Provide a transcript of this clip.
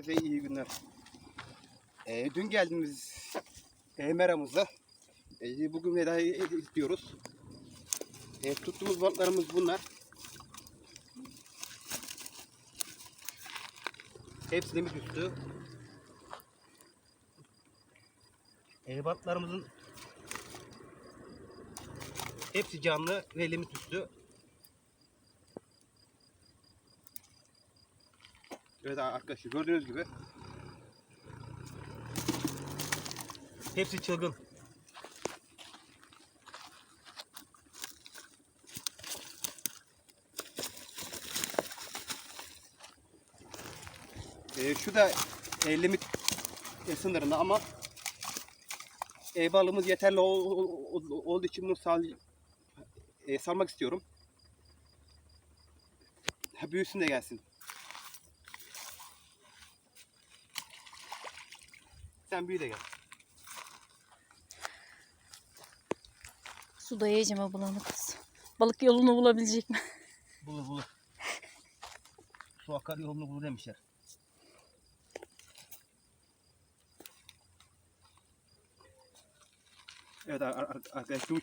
Herkese iyi günler. Ee, dün geldiğimiz e, e, bugün veda ediyoruz. E, tuttuğumuz balıklarımız bunlar. Hepsi limit üstü. E, balıklarımızın hepsi canlı ve limit üstü. Evet arkadaşlar gördüğünüz gibi hepsi çılgın. Ee, şu da e, limit sınırında ama e, balığımız yeterli ol- ol- ol- olduğu için bunu sal, e, salmak istiyorum. Ha, büyüsün de gelsin. Sen büyü de gel. Suda yiyeceğim ha kız. Balık yolunu bulabilecek mi? Bulur bulur. Su akar yolunu bulur demişler. Evet ar- ar- arkadaşlar bu